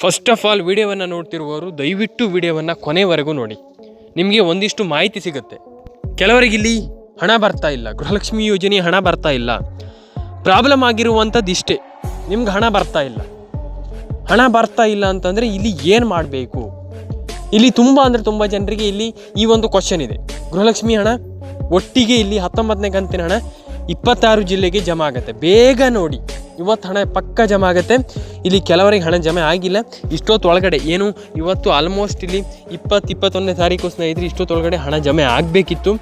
First of all ವಿಡಿಯೋವನ್ನು ನೋಡ್ತಿರುವವರು, ದಯವಿಟ್ಟು ವಿಡಿಯೋವನ್ನು ಕೊನೆವರೆಗೂ ನೋಡಿ. ನಿಮಗೆ ಒಂದಿಷ್ಟು ಮಾಹಿತಿ ಸಿಗುತ್ತೆ. ಕೆಲವರಿಗೆ ಇಲ್ಲಿ ಹಣ ಬರ್ತಾ ಇಲ್ಲ, ಗೃಹಲಕ್ಷ್ಮಿ ಯೋಜನೆ ಹಣ ಬರ್ತಾ ಇಲ್ಲ. ಪ್ರಾಬ್ಲಮ್ ಆಗಿರುವಂಥದ್ದು ಇಷ್ಟೇ. ನಿಮ್ಗೆ ಹಣ ಬರ್ತಾ ಇಲ್ಲ. ಹಣ ಬರ್ತಾ ಇಲ್ಲ ಅಂತಂದರೆ ಇಲ್ಲಿ ಏನು ಮಾಡಬೇಕು? ಇಲ್ಲಿ ತುಂಬ ಅಂದರೆ ತುಂಬ ಜನರಿಗೆ ಇಲ್ಲಿ ಈ ಒಂದು ಕ್ವಶನ್ ಇದೆ. ಗೃಹಲಕ್ಷ್ಮಿ ಹಣ, ಒಟ್ಟಿಗೆ ಇಲ್ಲಿ ಹತ್ತೊಂಬತ್ತನೇ ಕಂತಿನ ಹಣ ಇಪ್ಪತ್ತಾರು ಜಿಲ್ಲೆಗೆ ಜಮಾ ಆಗುತ್ತೆ. ಬೇಗ ನೋಡಿ. ಇವತ್ತು ಹಣ ಪಕ್ಕ ಜಮಾ ಆಗುತ್ತೆ. ಇಲ್ಲಿ ಕೆಲವರಿಗೆ ಹಣ ಜಮೆ ಆಗಿಲ್ಲ. ಇಷ್ಟೊತ್ತೊಳಗಡೆ ಏನು, ಇವತ್ತು ಆಲ್ಮೋಸ್ಟ್ ಇಲ್ಲಿ ಇಪ್ಪತ್ತು, ಇಪ್ಪತ್ತೊಂದನೇ ತಾರೀಕು ಸ್ನೇಹಿತರೆ, ಇಷ್ಟೊತ್ತೊಳಗಡೆ ಹಣ ಜಮೆ ಆಗಬೇಕಿತ್ತು.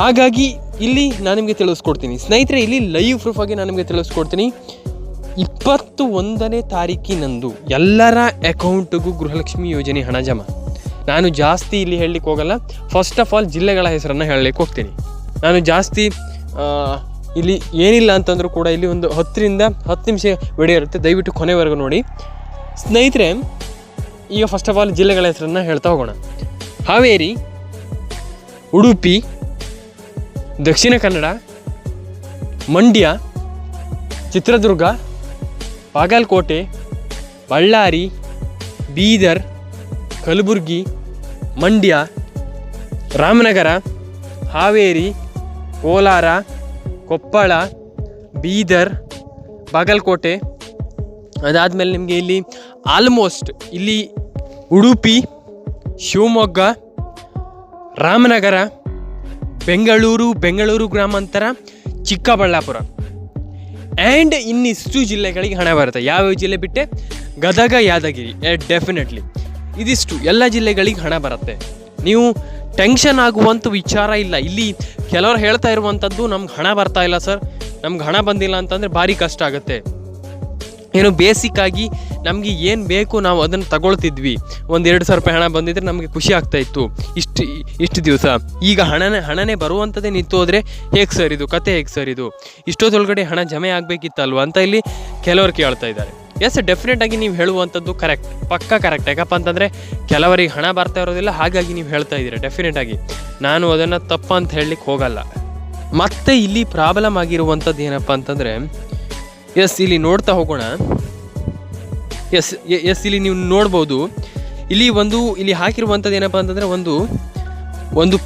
ಹಾಗಾಗಿ ಇಲ್ಲಿ ನಾನು ನಿಮಗೆ ತಿಳಿಸ್ಕೊಡ್ತೀನಿ. ಸ್ನೇಹಿತರೆ, ಇಲ್ಲಿ ಲೈವ್ ಪ್ರೂಫ್ ಆಗಿ ನಾನು ನಿಮಗೆ ತಿಳಿಸ್ಕೊಡ್ತೀನಿ. ಇಪ್ಪತ್ತು ಒಂದನೇ ತಾರೀಕಿನಂದು ಎಲ್ಲರ ಅಕೌಂಟಿಗೂ ಗೃಹಲಕ್ಷ್ಮಿ ಯೋಜನೆ ಹಣ ಜಮಾ. ನಾನು ಜಾಸ್ತಿ ಇಲ್ಲಿ ಹೇಳಲಿಕ್ಕೆ ಹೋಗಲ್ಲ. ಫಸ್ಟ್ ಆಫ್ ಆಲ್ ಜಿಲ್ಲೆಗಳ ಹೆಸರನ್ನು ಹೇಳಲಿಕ್ಕೆ ಹೋಗ್ತೀನಿ. ನಾನು ಜಾಸ್ತಿ ಇಲ್ಲಿ ಏನಿಲ್ಲ ಅಂತಂದ್ರೂ ಕೂಡ ಇಲ್ಲಿ ಒಂದು ಹತ್ತರಿಂದ ಹತ್ತು ನಿಮಿಷ ವಿಡಿಯೋ ಇರುತ್ತೆ. ದಯವಿಟ್ಟು ಕೊನೆವರೆಗೂ ನೋಡಿ. ಸ್ನೇಹಿತರೆ, ಈಗ ಫಸ್ಟ್ ಆಫ್ ಆಲ್ ಜಿಲ್ಲೆಗಳ ಹೆಸರನ್ನು ಹೇಳ್ತಾ ಹೋಗೋಣ. ಹಾವೇರಿ, ಉಡುಪಿ, ದಕ್ಷಿಣ ಕನ್ನಡ, ಮಂಡ್ಯ, ಚಿತ್ರದುರ್ಗ, ಬಾಗಲಕೋಟೆ, ಬಳ್ಳಾರಿ, ಬೀದರ್, ಕಲಬುರಗಿ, ಮಂಡ್ಯ, ರಾಮನಗರ, ಹಾವೇರಿ, ಕೋಲಾರ ಕೊಪ್ಪಳ, ಬೀದರ್, ಬಾಗಲಕೋಟೆ. ಅದಾದಮೇಲೆ ನಿಮಗೆ ಇಲ್ಲಿ ಆಲ್ಮೋಸ್ಟ್ ಇಲ್ಲಿ ಉಡುಪಿ, ಶಿವಮೊಗ್ಗ, ರಾಮನಗರ, ಬೆಂಗಳೂರು ಬೆಂಗಳೂರು ಗ್ರಾಮಾಂತರ, ಚಿಕ್ಕಬಳ್ಳಾಪುರ. ಆ್ಯಂಡ್ ಇನ್ನಿಷ್ಟು ಜಿಲ್ಲೆಗಳಿಗೆ ಹಣ ಬರುತ್ತೆ. ಯಾವ್ಯಾವ ಜಿಲ್ಲೆ ಬಿಟ್ಟೆ? ಗದಗ, ಯಾದಗಿರಿ. ಡೆಫಿನೆಟ್ಲಿ ಇದಿಷ್ಟು ಎಲ್ಲ ಜಿಲ್ಲೆಗಳಿಗೆ ಹಣ ಬರುತ್ತೆ. ನೀವು ಟೆನ್ಷನ್ ಆಗುವಂಥ ವಿಚಾರ ಇಲ್ಲ. ಇಲ್ಲಿ ಕೆಲವರು ಹೇಳ್ತಾ ಇರುವಂಥದ್ದು ನಮ್ಗೆ ಹಣ ಬರ್ತಾ ಇಲ್ಲ ಸರ್. ನಮ್ಗೆ ಹಣ ಬಂದಿಲ್ಲ ಅಂತಂದರೆ ಭಾರಿ ಕಷ್ಟ ಆಗುತ್ತೆ. ಏನು ಬೇಸಿಕ್ ಆಗಿ ನಮಗೆ ಏನು ಬೇಕು ನಾವು ಅದನ್ನು ತಗೊಳ್ತಿದ್ವಿ. ಒಂದು ಎರಡು ಸಾವಿರ ರೂಪಾಯಿ ಹಣ ಬಂದಿದ್ರೆ ನಮಗೆ ಖುಷಿ ಆಗ್ತಾಯಿತ್ತು ಇಷ್ಟು ಇಷ್ಟು ದಿವಸ. ಈಗ ಹಣನೇ ಹಣನೇ ಬರುವಂಥದ್ದೇ ನಿಂತು ಹೋದರೆ ಹೇಗೆ ಸರ್ ಇದು? ಕತೆ ಹೇಗೆ ಸರ್ ಇದು? ಇಷ್ಟೊತ್ತೊಳಗಡೆ ಹಣ ಜಮೆ ಆಗಬೇಕಿತ್ತಲ್ವ ಅಂತ ಇಲ್ಲಿ ಕೆಲವರು ಕೇಳ್ತಾ ಇದ್ದಾರೆ. ಎಸ್ ಡೆಫಿನೆಟ್ ಆಗಿ ನೀವು ಹೇಳುವಂಥದ್ದು ಕರೆಕ್ಟ್ ಪಕ್ಕ ಕರೆಕ್ಟ್ ಯಾಕಪ್ಪ ಅಂತಂದರೆ ಕೆಲವರಿಗೆ ಹಣ ಬರ್ತಾ ಇರೋದಿಲ್ಲ, ಹಾಗಾಗಿ ನೀವು ಹೇಳ್ತಾ ಇದ್ದೀರಾ ಡೆಫಿನೆಟ್ ಆಗಿ. ನಾನು ಅದನ್ನು ತಪ್ಪ ಅಂತ ಹೇಳಲಿಕ್ಕೆ ಹೋಗಲ್ಲ. ಮತ್ತೆ ಇಲ್ಲಿ ಪ್ರಾಬ್ಲಮ್ ಆಗಿರುವಂಥದ್ದು ಏನಪ್ಪ ಅಂತಂದರೆ ಎಸ್ ಇಲ್ಲಿ ನೋಡ್ತಾ ಹೋಗೋಣ. ಎಸ್ ಎಸ್ ಇಲ್ಲಿ ನೀವು ನೋಡ್ಬೋದು. ಇಲ್ಲಿ ಒಂದು, ಇಲ್ಲಿ ಹಾಕಿರುವಂಥದ್ದು ಏನಪ್ಪ ಅಂತಂದರೆ ಒಂದು ಒಂದು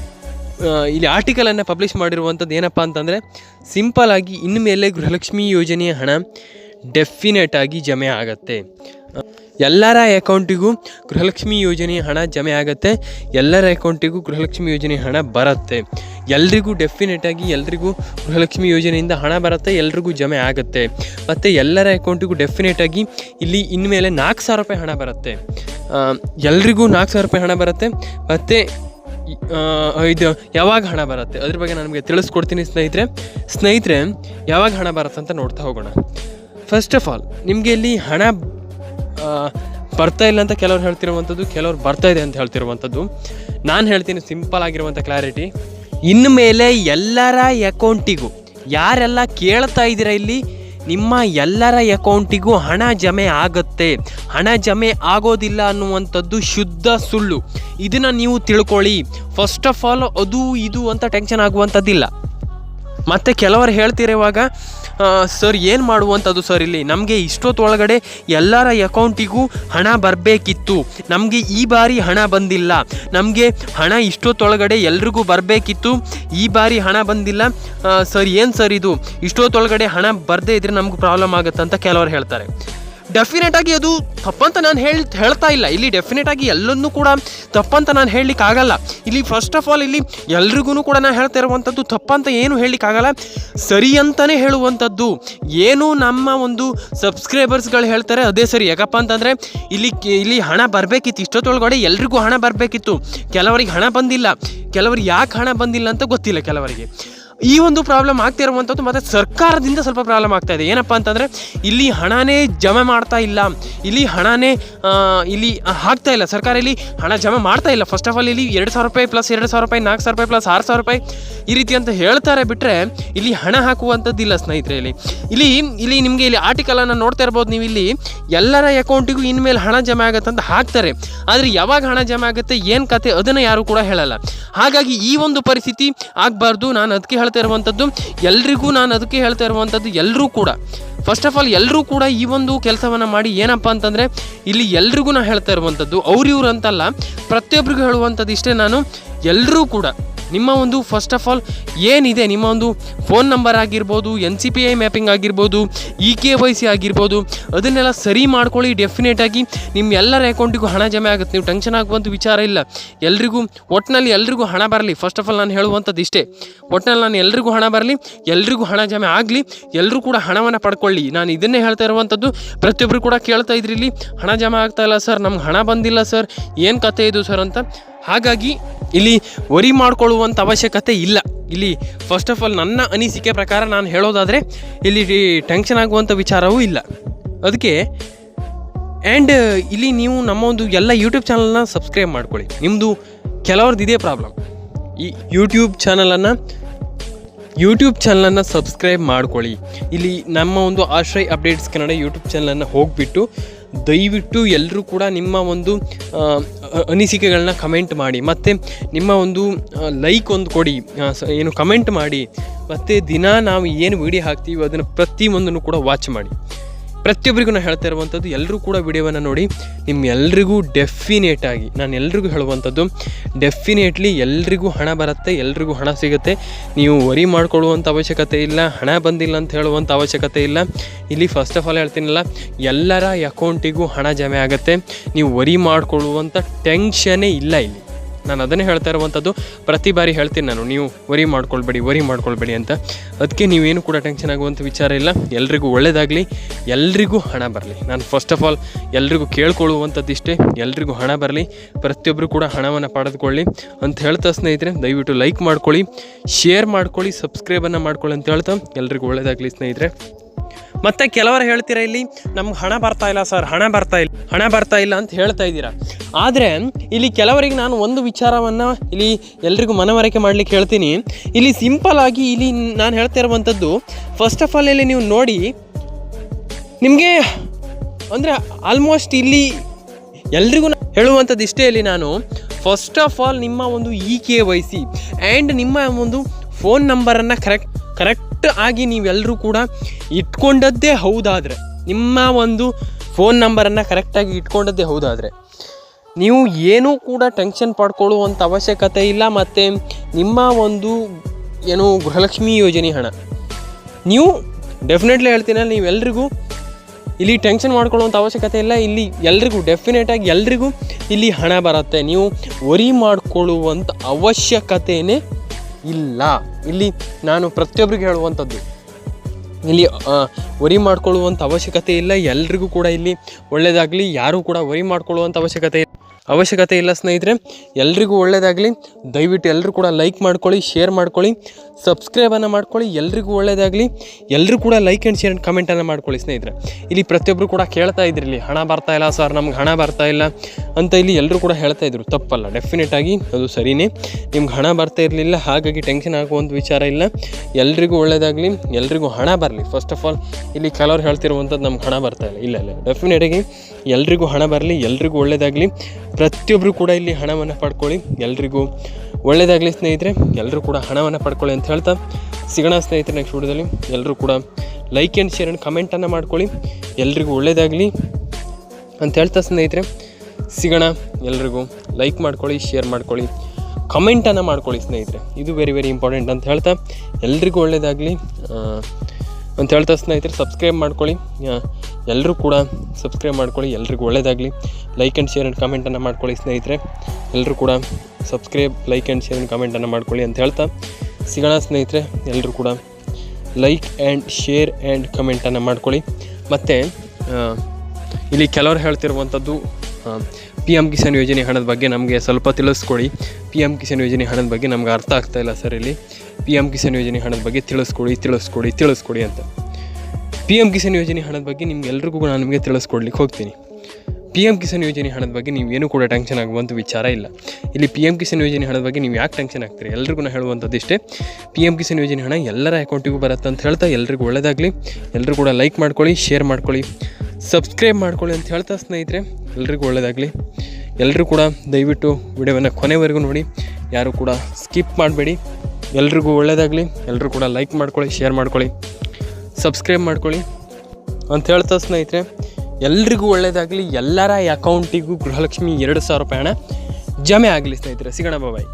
ಇಲ್ಲಿ ಆರ್ಟಿಕಲನ್ನು ಪಬ್ಲಿಷ್ ಮಾಡಿರುವಂಥದ್ದು ಏನಪ್ಪ ಅಂತಂದರೆ ಸಿಂಪಲ್ ಆಗಿ ಇನ್ಮೇಲೆ ಗೃಹಲಕ್ಷ್ಮಿ ಯೋಜನೆಯ ಹಣ ಡೆಫಿನೆಟ್ ಆಗಿ ಜಮೆ ಆಗತ್ತೆ. ಎಲ್ಲರ ಅಕೌಂಟಿಗೂ ಗೃಹಲಕ್ಷ್ಮಿ ಯೋಜನೆ ಹಣ ಜಮೆ ಆಗುತ್ತೆ. ಎಲ್ಲರ ಅಕೌಂಟಿಗೂ ಗೃಹಲಕ್ಷ್ಮಿ ಯೋಜನೆ ಹಣ ಬರುತ್ತೆ. ಎಲ್ರಿಗೂ ಡೆಫಿನೆಟಾಗಿ ಎಲ್ರಿಗೂ ಗೃಹಲಕ್ಷ್ಮಿ ಯೋಜನೆಯಿಂದ ಹಣ ಬರುತ್ತೆ, ಎಲ್ರಿಗೂ ಜಮೆ ಆಗುತ್ತೆ. ಮತ್ತು ಎಲ್ಲರ ಅಕೌಂಟಿಗೂ ಡೆಫಿನೆಟ್ ಆಗಿ ಇಲ್ಲಿ ಇನ್ಮೇಲೆ ನಾಲ್ಕು ಸಾವಿರ ರೂಪಾಯಿ ಹಣ ಬರುತ್ತೆ. ಎಲ್ರಿಗೂ ನಾಲ್ಕು ಸಾವಿರ ರೂಪಾಯಿ ಹಣ ಬರುತ್ತೆ. ಮತ್ತು ಇದು ಯಾವಾಗ ಹಣ ಬರುತ್ತೆ? ಅದ್ರ ಬಗ್ಗೆ ನಾನು ನಿಮಗೆ ತಿಳಿಸ್ಕೊಡ್ತೀನಿ ಸ್ನೇಹಿತರೆ. ಸ್ನೇಹಿತರೆ, ಯಾವಾಗ ಹಣ ಬರುತ್ತೆ ಅಂತ ನೋಡ್ತಾ ಹೋಗೋಣ. ಫಸ್ಟ್ ಆಫ್ ಆಲ್ ನಿಮಗೆ ಇಲ್ಲಿ ಹಣ ಬರ್ತಾ ಇಲ್ಲ ಅಂತ ಕೆಲವ್ರು ಹೇಳ್ತಿರುವಂಥದ್ದು, ಕೆಲವ್ರು ಬರ್ತಾ ಇದೆ ಅಂತ ಹೇಳ್ತಿರುವಂಥದ್ದು. ನಾನು ಹೇಳ್ತೀನಿ ಸಿಂಪಲ್ ಆಗಿರುವಂಥ ಕ್ಲಾರಿಟಿ ಇನ್ನು ಮೇಲೆ ಎಲ್ಲರ ಅಕೌಂಟಿಗೂ ಯಾರೆಲ್ಲ ಕೇಳ್ತಾ ಇದ್ದೀರಾ ಇಲ್ಲಿ, ನಿಮ್ಮ ಎಲ್ಲರ ಅಕೌಂಟಿಗೂ ಹಣ ಜಮೆ ಆಗುತ್ತೆ. ಹಣ ಜಮೆ ಆಗೋದಿಲ್ಲ ಅನ್ನುವಂಥದ್ದು ಶುದ್ಧ ಸುಳ್ಳು. ಇದನ್ನು ನೀವು ತಿಳ್ಕೊಳ್ಳಿ. ಫಸ್ಟ್ ಆಫ್ ಆಲ್ ಅದು, ಇದು ಅಂತ ಟೆನ್ಷನ್ ಆಗುವಂಥದ್ದಿಲ್ಲ. ಮತ್ತು ಕೆಲವರು ಹೇಳ್ತಿರುವಾಗ ಸರ್, ಏನು ಮಾಡುವಂಥದ್ದು ಸರ್ ಇಲ್ಲಿ? ನಮಗೆ ಇಷ್ಟೊತ್ತೊಳಗಡೆ ಎಲ್ಲರ ಅಕೌಂಟಿಗೂ ಹಣ ಬರಬೇಕಿತ್ತು. ನಮಗೆ ಈ ಬಾರಿ ಹಣ ಬಂದಿಲ್ಲ. ನಮಗೆ ಹಣ ಇಷ್ಟೊತ್ತೊಳಗಡೆ ಎಲ್ರಿಗೂ ಬರಬೇಕಿತ್ತು. ಈ ಬಾರಿ ಹಣ ಬಂದಿಲ್ಲ. ಸರ್, ಏನು ಸರ್ ಇದು? ಇಷ್ಟೊತ್ತೊಳಗಡೆ ಹಣ ಬರದೇ ಇದ್ರೆ ನಮ್ಗೆ ಪ್ರಾಬ್ಲಮ್ ಆಗುತ್ತೆ ಅಂತ ಕೆಲವರು ಹೇಳ್ತಾರೆ. ಡೆಫಿನೆಟ್ ಆಗಿ ಅದು ತಪ್ಪಂತ ನಾನು ಹೇಳಿ, ಹೇಳ್ತಾ ಇಲ್ಲ. ಇಲ್ಲಿ ಡೆಫಿನೆಟ್ ಆಗಿ ಎಲ್ಲನ್ನೂ ಕೂಡ ತಪ್ಪಂತ ನಾನು ಹೇಳಲಿಕ್ಕೆ ಆಗಲ್ಲ. ಇಲ್ಲಿ ಫಸ್ಟ್ ಆಫ್ ಆಲ್ ಇಲ್ಲಿ ಎಲ್ರಿಗೂ ಕೂಡ ನಾನು ಹೇಳ್ತಾ ಇರುವಂಥದ್ದು ತಪ್ಪಂತ ಏನು ಹೇಳಲಿಕ್ಕೆ ಆಗಲ್ಲ. ಸರಿ ಅಂತಲೇ ಹೇಳುವಂಥದ್ದು ಏನು ನಮ್ಮ ಒಂದು ಸಬ್ಸ್ಕ್ರೈಬರ್ಸ್ಗಳು ಹೇಳ್ತಾರೆ ಅದೇ ಸರಿ. ಯಾಕಪ್ಪ ಅಂತಂದರೆ ಇಲ್ಲಿ ಇಲ್ಲಿ ಹಣ ಬರಬೇಕಿತ್ತು. ಇಷ್ಟೊತ್ತೊಳಗಡೆ ಎಲ್ರಿಗೂ ಹಣ ಬರಬೇಕಿತ್ತು. ಕೆಲವರಿಗೆ ಹಣ ಬಂದಿಲ್ಲ. ಕೆಲವರಿಗೆ ಯಾಕೆ ಹಣ ಬಂದಿಲ್ಲ ಅಂತ ಗೊತ್ತಿಲ್ಲ ಕೆಲವರಿಗೆ. ಈ ಒಂದು ಪ್ರಾಬ್ಲಮ್ ಆಗ್ತಾ ಇರುವಂಥದ್ದು ಮತ್ತು ಸರ್ಕಾರದಿಂದ ಸ್ವಲ್ಪ ಪ್ರಾಬ್ಲಮ್ ಆಗ್ತಾ ಇದೆ. ಏನಪ್ಪ ಅಂತಂದರೆ, ಇಲ್ಲಿ ಹಣನೇ ಜಮೆ ಮಾಡ್ತಾ ಇಲ್ಲ. ಇಲ್ಲಿ ಹಣನೇ ಇಲ್ಲಿ ಹಾಕ್ತಾ ಇಲ್ಲ. ಸರ್ಕಾರ ಇಲ್ಲಿ ಹಣ ಜಮೆ ಮಾಡ್ತಾ ಇಲ್ಲ. ಫಸ್ಟ್ ಆಫ್ ಆಲ್ ಇಲ್ಲಿ ಎರಡು ಸಾವಿರ ರೂಪಾಯಿ ಪ್ಲಸ್ ಎರಡು ಸಾವಿರ ರೂಪಾಯಿ, ನಾಲ್ಕು ಸಾವಿರ ರೂಪಾಯಿ ಪ್ಲಸ್ ಆರು ಸಾವಿರ ರೂಪಾಯಿ ಈ ರೀತಿ ಅಂತ ಹೇಳ್ತಾರೆ ಬಿಟ್ಟರೆ ಇಲ್ಲಿ ಹಣ ಹಾಕುವಂಥದ್ದಿಲ್ಲ ಸ್ನೇಹಿತರೆ ಇಲ್ಲಿ. ಇಲ್ಲಿ ಇಲ್ಲಿ ನಿಮಗೆ ಇಲ್ಲಿ ಆರ್ಟಿಕಲನ್ನು ನೋಡ್ತಾ ಇರ್ಬೋದು ನೀವು ಇಲ್ಲಿ. ಎಲ್ಲರ ಅಕೌಂಟಿಗೂ ಇನ್ಮೇಲೆ ಹಣ ಜಮೆ ಆಗುತ್ತೆ ಅಂತ ಹಾಕ್ತಾರೆ. ಆದರೆ ಯಾವಾಗ ಹಣ ಜಮೆ ಆಗುತ್ತೆ, ಏನು ಕತೆ ಅದನ್ನು ಯಾರು ಕೂಡ ಹೇಳಲ್ಲ. ಹಾಗಾಗಿ ಈ ಒಂದು ಪರಿಸ್ಥಿತಿ ಆಗಬಾರ್ದು. ನಾನು ಅದಕ್ಕೆ ಹೇಳ್ತಾ ಹೇಳ್ತಾ ಇರುವಂಥದ್ದು ಎಲ್ರಿಗೂ ನಾನು ಅದಕ್ಕೆ ಹೇಳ್ತಾ ಇರುವಂಥದ್ದು ಎಲ್ಲರೂ ಕೂಡ. ಫಸ್ಟ್ ಆಫ್ ಆಲ್ ಎಲ್ಲರೂ ಕೂಡ ಈ ಒಂದು ಕೆಲಸವನ್ನು ಮಾಡಿ ಏನಪ್ಪ ಅಂತಂದರೆ, ಇಲ್ಲಿ ಎಲ್ರಿಗೂ ನಾನು ಹೇಳ್ತಾ ಇರುವಂಥದ್ದು ಅವ್ರು ಇವ್ರು ಅಂತಲ್ಲ ಪ್ರತಿಯೊಬ್ಬರಿಗೂ ಹೇಳುವಂಥದ್ದು ಇಷ್ಟೇ ನಾನು ಎಲ್ಲರೂ ಕೂಡ ನಿಮ್ಮ ಒಂದು ಫಸ್ಟ್ ಆಫ್ ಆಲ್ ಏನಿದೆ, ನಿಮ್ಮ ಒಂದು ಫೋನ್ ನಂಬರ್ ಆಗಿರ್ಬೋದು N C P I mapping ಆಗಿರ್ಬೋದು ಇ ಕೆ ವೈ ಸಿ ಆಗಿರ್ಬೋದು, ಅದನ್ನೆಲ್ಲ ಸರಿ ಮಾಡ್ಕೊಳ್ಳಿ. ಡೆಫಿನೆಟಾಗಿ ನಿಮ್ಮ ಎಲ್ಲರ ಅಕೌಂಟಿಗೂ ಹಣ ಜಮೆ ಆಗುತ್ತೆ. ನೀವು ಟೆನ್ಷನ್ ಆಗುವಂಥ ವಿಚಾರ ಇಲ್ಲ. ಎಲ್ರಿಗೂ ಒಟ್ಟಿನಲ್ಲಿ ಎಲ್ರಿಗೂ ಹಣ ಬರಲಿ. ಫಸ್ಟ್ ಆಫ್ ಆಲ್ ನಾನು ಹೇಳುವಂಥದ್ದು ಇಷ್ಟೇ. ಒಟ್ಟಿನಲ್ಲಿ ನಾನು ಎಲ್ರಿಗೂ ಹಣ ಬರಲಿ, ಎಲ್ರಿಗೂ ಹಣ ಜಮೆ ಆಗಲಿ ಎಲ್ಲರೂ ಕೂಡ ಹಣವನ್ನು ಪಡ್ಕೊಳ್ಳಿ. ನಾನು ಇದನ್ನೇ ಹೇಳ್ತಾ ಇರುವಂಥದ್ದು. ಪ್ರತಿಯೊಬ್ಬರು ಕೂಡ ಕೇಳ್ತಾ ಇದ್ರಿ ಇಲ್ಲಿ, ಹಣ ಜಮೆ ಆಗ್ತಾ ಇಲ್ಲ ಸರ್, ನಮ್ಗೆ ಹಣ ಬಂದಿಲ್ಲ ಸರ್, ಏನು ಕತೆ ಇದು ಸರ್ ಅಂತ. ಹಾಗಾಗಿ ಇಲ್ಲಿ ವರಿ ಮಾಡಿಕೊಳ್ಳುವಂಥ ಅವಶ್ಯಕತೆ ಇಲ್ಲ. ಇಲ್ಲಿ ಫಸ್ಟ್ ಆಫ್ ಆಲ್ ನನ್ನ ಅನಿಸಿಕೆ ಪ್ರಕಾರ ನಾನು ಹೇಳೋದಾದರೆ ಇಲ್ಲಿ ಟೆನ್ಷನ್ ಆಗುವಂಥ ವಿಚಾರವೂ ಇಲ್ಲ. ಅದಕ್ಕೆ ಆ್ಯಂಡ್ ಇಲ್ಲಿ ನೀವು ನಮ್ಮ ಒಂದು ಎಲ್ಲ ಯೂಟ್ಯೂಬ್ ಚಾನಲ್ನ ಸಬ್ಸ್ಕ್ರೈಬ್ ಮಾಡ್ಕೊಳ್ಳಿ. ನಿಮ್ಮದು ಕೆಲವ್ರದ್ದು ಇದೇ ಪ್ರಾಬ್ಲಮ್ ಈ ಯೂಟ್ಯೂಬ್ ಚಾನಲನ್ನು ಯೂಟ್ಯೂಬ್ ಚಾನಲನ್ನು ಸಬ್ಸ್ಕ್ರೈಬ್ ಮಾಡ್ಕೊಳ್ಳಿ. ಇಲ್ಲಿ ನಮ್ಮ ಒಂದು ಆಶ್ರಯ್ ಅಪ್ಡೇಟ್ಸ್ ಕನ್ನಡ ಯೂಟ್ಯೂಬ್ ಚಾನಲನ್ನು ಹೋಗಿಬಿಟ್ಟು, ದಯವಿಟ್ಟು ಎಲ್ಲರೂ ಕೂಡ ನಿಮ್ಮ ಒಂದು ಅನಿಸಿಕೆಗಳನ್ನ ಕಮೆಂಟ್ ಮಾಡಿ. ಮತ್ತು ನಿಮ್ಮ ಒಂದು ಲೈಕ್ ಒಂದು ಕೊಡಿ. ಏನು ಕಮೆಂಟ್ ಮಾಡಿ. ಮತ್ತು ದಿನ ನಾವು ಏನು ವಿಡಿಯೋ ಹಾಕ್ತೀವಿ ಅದನ್ನು ಪ್ರತಿಯೊಂದನ್ನು ಕೂಡ ವಾಚ್ ಮಾಡಿ. ಪ್ರತಿಯೊಬ್ಬರಿಗೂ ನಾನು ಹೇಳ್ತಾ ಇರುವಂಥದ್ದು ಎಲ್ಲರೂ ಕೂಡ ವಿಡಿಯೋವನ್ನು ನೋಡಿ ನಿಮ್ಮ ಎಲ್ರಿಗೂ ಡೆಫಿನೇಟ್ ಆಗಿ, ನಾನು ಎಲ್ರಿಗೂ ಹೇಳುವಂಥದ್ದು ಡೆಫಿನೇಟ್ಲಿ ಎಲ್ರಿಗೂ ಹಣ ಬರುತ್ತೆ, ಎಲ್ರಿಗೂ ಹಣ ಸಿಗುತ್ತೆ. ನೀವು ವರಿ ಮಾಡ್ಕೊಳ್ಳುವಂಥ ಅವಶ್ಯಕತೆ ಇಲ್ಲ, ಹಣ ಬಂದಿಲ್ಲ ಅಂತ ಹೇಳುವಂಥ ಅವಶ್ಯಕತೆ ಇಲ್ಲ. ಇಲ್ಲಿ ಫಸ್ಟ್ ಆಫ್ ಆಲ್ ಹೇಳ್ತೀನಲ್ಲ, ಎಲ್ಲರ ಅಕೌಂಟಿಗೂ ಹಣ ಜಮೆ ಆಗುತ್ತೆ. ನೀವು ವರಿ ಮಾಡಿಕೊಳ್ಳುವಂಥ ಟೆನ್ಷನೇ ಇಲ್ಲ ಇಲ್ಲಿ. ನಾನು ಅದನ್ನೇ ಹೇಳ್ತಾ ಇರುವಂಥದ್ದು, ಪ್ರತಿ ಬಾರಿ ಹೇಳ್ತೀನಿ ನಾನು, ನೀವು ವರಿ ಮಾಡ್ಕೊಳ್ಬೇಡಿ ವರಿ ಮಾಡ್ಕೊಳ್ಬೇಡಿ ಅಂತ. ಅದಕ್ಕೆ ನೀವೇನು ಕೂಡ ಟೆನ್ಷನ್ ಆಗುವಂಥ ವಿಚಾರ ಇಲ್ಲ. ಎಲ್ರಿಗೂ ಒಳ್ಳೇದಾಗಲಿ, ಎಲ್ರಿಗೂ ಹಣ ಬರಲಿ. ನಾನು ಫಸ್ಟ್ ಆಫ್ ಆಲ್ ಎಲ್ರಿಗೂ ಕೇಳ್ಕೊಳ್ಳುವಂಥದ್ದು ಇಷ್ಟೇ ಎಲ್ರಿಗೂ ಹಣ ಬರಲಿ ಪ್ರತಿಯೊಬ್ಬರು ಕೂಡ ಹಣವನ್ನು ಪಡೆದುಕೊಳ್ಳಿ ಅಂತ ಹೇಳ್ತಾ ಸ್ನೇಹಿತರೆ, ದಯವಿಟ್ಟು ಲೈಕ್ ಮಾಡ್ಕೊಳ್ಳಿ ಶೇರ್ ಮಾಡ್ಕೊಳ್ಳಿ ಸಬ್ಸ್ಕ್ರೈಬನ್ನು ಮಾಡ್ಕೊಳ್ಳಿ ಅಂತ ಹೇಳ್ತಾ ಎಲ್ರಿಗೂ ಒಳ್ಳೇದಾಗಲಿ ಸ್ನೇಹಿತರೆ. ಮತ್ತೆ ಕೆಲವರು ಹೇಳ್ತೀರಾ ಇಲ್ಲಿ, ನಮ್ಗೆ ಹಣ ಬರ್ತಾ ಇಲ್ಲ ಸರ್ ಹಣ ಬರ್ತಾ ಇಲ್ಲ, ಹಣ ಬರ್ತಾ ಇಲ್ಲ ಅಂತ ಹೇಳ್ತಾ ಇದ್ದೀರಾ? ಆದರೆ ಇಲ್ಲಿ ಕೆಲವರಿಗೆ ನಾನು ಒಂದು ವಿಚಾರವನ್ನು ಇಲ್ಲಿ ಎಲ್ರಿಗೂ ಮನವರಿಕೆ ಮಾಡ್ಲಿಕ್ಕೆ ಹೇಳ್ತೀನಿ. ಇಲ್ಲಿ ಸಿಂಪಲ್ ಆಗಿ ಇಲ್ಲಿ ನಾನು ಹೇಳ್ತಾ ಇರುವಂಥದ್ದು ಫಸ್ಟ್ ಆಫ್ ಆಲ್ ಇಲ್ಲಿ ನೀವು ನೋಡಿ, ನಿಮಗೆ ಅಂದರೆ ಆಲ್ಮೋಸ್ಟ್ ಇಲ್ಲಿ ಎಲ್ರಿಗೂ ಹೇಳುವಂಥದ್ದು ಇಷ್ಟೇ ಇಲ್ಲಿ ನಾನು. ಫಸ್ಟ್ ಆಫ್ ಆಲ್ ನಿಮ್ಮ ಒಂದು E K Y C and ನಿಮ್ಮ ಒಂದು ಫೋನ್ ನಂಬರನ್ನು ಕರೆಕ್ಟ್ ಕರೆಕ್ಟ್ ಆಗಿ ನೀವೆಲ್ಲರೂ ಕೂಡ ಇಟ್ಕೊಂಡದ್ದೇ ಹೌದಾದರೆ, ನಿಮ್ಮ ಒಂದು ಫೋನ್ ನಂಬರನ್ನು ಕರೆಕ್ಟಾಗಿ ಇಟ್ಕೊಂಡದ್ದೇ ಹೌದಾದರೆ. ನೀವು ಏನೂ ಕೂಡ ಟೆನ್ಷನ್ ಪಡ್ಕೊಳ್ಳುವಂಥ ಅವಶ್ಯಕತೆ ಇಲ್ಲ ಮತ್ತು ನಿಮ್ಮ ಒಂದು ಏನು ಗೃಹಲಕ್ಷ್ಮಿ ಯೋಜನೆ ಹಣ. ನೀವು ಡೆಫಿನೆಟ್ಲಿ ಹೇಳ್ತೀನಲ್ಲ ನೀವೆಲ್ರಿಗೂ ಇಲ್ಲಿ ಟೆನ್ಷನ್ ಮಾಡ್ಕೊಳ್ಳುವಂಥ ಅವಶ್ಯಕತೆ ಇಲ್ಲ, ಇಲ್ಲಿ ಎಲ್ರಿಗೂ ಡೆಫಿನೆಟಾಗಿ ಎಲ್ರಿಗೂ ಇಲ್ಲಿ ಹಣ ಬರುತ್ತೆ. ನೀವು ವರಿ ಮಾಡಿಕೊಳ್ಳುವಂಥ ಅವಶ್ಯಕತೆಯೇ ಇಲ್ಲ. ಇಲ್ಲಿ ನಾನು ಪ್ರತಿಯೊಬ್ಬರಿಗೆ ಹೇಳುವಂಥದ್ದು, ಇಲ್ಲಿ ವರಿ ಮಾಡ್ಕೊಳ್ಳುವಂಥ ಅವಶ್ಯಕತೆ ಇಲ್ಲ, ಎಲ್ರಿಗೂ ಕೂಡ ಇಲ್ಲಿ ಒಳ್ಳೆಯದಾಗಲಿ ಯಾರೂ ಕೂಡ ವರಿ ಮಾಡ್ಕೊಳ್ಳುವಂಥ ಅವಶ್ಯಕತೆ ಅವಶ್ಯಕತೆ ಇಲ್ಲ ಸ್ನೇಹಿತರೆ. ಎಲ್ರಿಗೂ ಒಳ್ಳೆಯದಾಗಲಿ ದಯವಿಟ್ಟು ಎಲ್ಲರೂ ಕೂಡ ಲೈಕ್ ಮಾಡ್ಕೊಳ್ಳಿ ಶೇರ್ ಮಾಡ್ಕೊಳ್ಳಿ ಸಬ್ಸ್ಕ್ರೈಬನ್ನು ಮಾಡ್ಕೊಳ್ಳಿ, ಎಲ್ರಿಗೂ ಒಳ್ಳೆಯದಾಗಲಿ ಎಲ್ಲರೂ ಕೂಡ ಲೈಕ್ ಆ್ಯಂಡ್ ಶೇರ್ ಆ್ಯಂಡ್ ಕಮೆಂಟನ್ನು ಮಾಡ್ಕೊಳ್ಳಿ ಸ್ನೇಹಿತರೆ. ಇಲ್ಲಿ ಪ್ರತಿಯೊಬ್ಬರು ಕೂಡ ಕೇಳ್ತಾ ಇದ್ರಿ ಇಲ್ಲಿ, ಹಣ ಬರ್ತಾ ಇಲ್ಲ ಸರ್ ನಮ್ಗೆ ಹಣ ಬರ್ತಾ ಇಲ್ಲ ಅಂತ ಇಲ್ಲಿ ಎಲ್ಲರೂ ಕೂಡ ಹೇಳ್ತಾ ಇದ್ರು. ತಪ್ಪಲ್ಲ ಡೆಫಿನೆಟ್ ಆಗಿ ಅದು ಸರಿಯೇ ನಿಮ್ಗೆ ಹಣ ಬರ್ತಾ ಇರಲಿಲ್ಲ, ಹಾಗಾಗಿ ಟೆನ್ಷನ್ ಆಗುವಂಥ ವಿಚಾರ ಇಲ್ಲ. ಎಲ್ರಿಗೂ ಒಳ್ಳೆಯದಾಗಲಿ ಎಲ್ರಿಗೂ ಹಣ ಬರಲಿ. ಫಸ್ಟ್ ಆಫ್ ಆಲ್ ಇಲ್ಲಿ ಕೆಲವ್ರು ಹೇಳ್ತಿರುವಂಥದ್ದು ನಮ್ಗೆ ಹಣ ಬರ್ತಾ ಇಲ್ಲ. ಇಲ್ಲ ಇಲ್ಲ ಡೆಫಿನೆಟಾಗಿ ಎಲ್ರಿಗೂ ಹಣ ಬರಲಿ, ಎಲ್ರಿಗೂ ಒಳ್ಳೆಯದಾಗಲಿ ಪ್ರತಿಯೊಬ್ಬರು ಕೂಡ ಇಲ್ಲಿ ಹಣವನ್ನು ಪಡ್ಕೊಳ್ಳಿ. ಎಲ್ರಿಗೂ ಒಳ್ಳೆಯದಾಗಲಿ ಸ್ನೇಹಿತರೆ. ಎಲ್ಲರೂ ಕೂಡ ಹಣವನ್ನು ಪಡ್ಕೊಳ್ಳಿ ಅಂತ ಹೇಳ್ತಾ ಸಿಗೋಣ ಸ್ನೇಹಿತರೆ ನೆಕ್ಸ್ಟ್ ವಿಡಿಯೋದಲ್ಲಿ. ಎಲ್ಲರೂ ಕೂಡ ಲೈಕ್ ಆ್ಯಂಡ್ ಶೇರ್ ಆ್ಯಂಡ್ ಕಮೆಂಟನ್ನು ಮಾಡ್ಕೊಳ್ಳಿ. ಎಲ್ರಿಗೂ ಒಳ್ಳೆಯದಾಗಲಿ ಅಂತ ಹೇಳ್ತಾ ಸ್ನೇಹಿತರೆ. ಸಿಗೋಣ ಎಲ್ರಿಗೂ ಲೈಕ್ ಮಾಡ್ಕೊಳ್ಳಿ ಶೇರ್ ಮಾಡ್ಕೊಳ್ಳಿ ಕಮೆಂಟನ್ನು ಮಾಡ್ಕೊಳ್ಳಿ ಸ್ನೇಹಿತರೆ. ಇದು ವೆರಿ ವೆರಿ ಇಂಪಾರ್ಟೆಂಟ್ ಅಂತ ಹೇಳ್ತಾ ಎಲ್ರಿಗೂ ಒಳ್ಳೆಯದಾಗಲಿ ಅಂತ ಹೇಳ್ತಾ ಸ್ನೇಹಿತರೆ ಸಬ್ಸ್ಕ್ರೈಬ್ ಮಾಡ್ಕೊಳ್ಳಿ. ಎಲ್ಲರೂ ಕೂಡ ಸಬ್ಸ್ಕ್ರೈಬ್ ಮಾಡ್ಕೊಳ್ಳಿ, ಎಲ್ರಿಗೂ ಒಳ್ಳೆಯದಾಗಲಿ ಲೈಕ್ ಆ್ಯಂಡ್ ಶೇರ್ ಆ್ಯಂಡ್ ಕಮೆಂಟನ್ನು ಮಾಡ್ಕೊಳ್ಳಿ ಸ್ನೇಹಿತರೆ. ಎಲ್ಲರೂ ಕೂಡ subscribe like and share and ಕಮೆಂಟನ್ನು ಮಾಡ್ಕೊಳ್ಳಿ ಅಂತ ಹೇಳ್ತಾ ಸಿಗೋಣ ಸ್ನೇಹಿತರೆ. ಎಲ್ಲರೂ ಕೂಡ ಲೈಕ್ ಆ್ಯಂಡ್ ಶೇರ್ ಆ್ಯಂಡ್ ಕಮೆಂಟನ್ನು ಮಾಡ್ಕೊಳ್ಳಿ. ಮತ್ತು ಇಲ್ಲಿ ಕೆಲವರು ಹೇಳ್ತಿರುವಂಥದ್ದು ಪಿ ಎಂ ಕಿಸಾನ್ ಯೋಜನೆ ಹಣದ ಬಗ್ಗೆ ನಮಗೆ ಸ್ವಲ್ಪ ತಿಳಿಸ್ಕೊಡಿ. ಪಿ ಎಂ ಕಿಸಾನ್ ಯೋಜನೆ ಹಣದ ಬಗ್ಗೆ ನಮ್ಗೆ ಅರ್ಥ ಆಗ್ತಾ ಇಲ್ಲ ಸರ್ ಇಲ್ಲಿ. ಪಿ ಎಂ ಕಿಸಾನ್ ಯೋಜನೆ ಹಣದ ಬಗ್ಗೆ ತಿಳಿಸ್ಕೊಡಿ ತಿಳಿಸ್ಕೊಡಿ ತಿಳಿಸ್ಕೊಡಿ ಅಂತ. ಪಿ ಎಂ ಕಿಸಾನ್ ಯೋಜನೆ ಹಣದ ಬಗ್ಗೆ ನಿಮ್ಗೆಲ್ರಿಗೂ ನಾನು ನಿಮಗೆ ತಿಳಿಸ್ಕೊಡ್ಲಿಕ್ಕೆ ಹೋಗ್ತೀನಿ. ಪಿ ಎಂ ಕಿಸಾನ್ ಯೋಜನೆ ಹಣದ ಬಗ್ಗೆ ನೀವು ಏನೂ ಕೂಡ ಟೆನ್ಷನ್ ಆಗುವಂಥ ವಿಚಾರ ಇಲ್ಲ. ಇಲ್ಲಿ ಪಿ ಎಂ ಕಿಸಾನ್ ಯೋಜನೆ ಹಣದ ಬಗ್ಗೆ ನೀವು ಯಾಕೆ ಟೆನ್ಷನ್ ಆಗ್ತೀರಿ? ಎಲ್ರಿಗೂ ನಾನು ಹೇಳುವಂಥದ್ದು ಇಷ್ಟೇ. ಪಿ ಎಂ ಕಿಸಾನ್ ಯೋಜನೆ ಹಣ ಎಲ್ಲರ ಅಕೌಂಟಿಗೂ ಬರುತ್ತೆ ಅಂತ ಹೇಳ್ತಾ ಎಲ್ರಿಗೂ ಒಳ್ಳೆಯದಾಗಲಿ ಎಲ್ಲರೂ ಕೂಡ ಲೈಕ್ ಮಾಡ್ಕೊಳ್ಳಿ, ಶೇರ್ ಮಾಡ್ಕೊಳ್ಳಿ, ಸಬ್ಸ್ಕ್ರೈಬ್ ಮಾಡ್ಕೊಳ್ಳಿ ಅಂತ ಹೇಳ್ತಾ ಸ್ನೇಹಿತರೆ, ಎಲ್ರಿಗೂ ಒಳ್ಳೆಯದಾಗಲಿ ಎಲ್ಲರೂ ಕೂಡ ದಯವಿಟ್ಟು ವಿಡಿಯೋವನ್ನು ಕೊನೆವರೆಗೂ ನೋಡಿ. ಯಾರು ಕೂಡ ಸ್ಕಿಪ್ ಮಾಡಬೇಡಿ. ಎಲ್ರಿಗೂ ಒಳ್ಳೆಯದಾಗಲಿ ಎಲ್ಲರೂ ಕೂಡ ಲೈಕ್ ಮಾಡ್ಕೊಳ್ಳಿ ಶೇರ್ ಮಾಡ್ಕೊಳ್ಳಿ ಸಬ್ಸ್ಕ್ರೈಬ್ ಮಾಡ್ಕೊಳ್ಳಿ. ಅಂತ ಹೇಳ್ತಾ ಸ್ನೇಹಿತರೆ, ಎಲ್ರಿಗೂ ಒಳ್ಳೆಯದಾಗಲಿ ಎಲ್ಲರ ಅಕೌಂಟಿಗೂ ಗೃಹಲಕ್ಷ್ಮಿ ಎರಡು ಸಾವಿರ ರೂಪಾಯಿ ಹಣ ಜಮೆ ಆಗಲಿ ಸ್ನೇಹಿತರೆ. ಸಿಗೋಣ ಬಾಯ್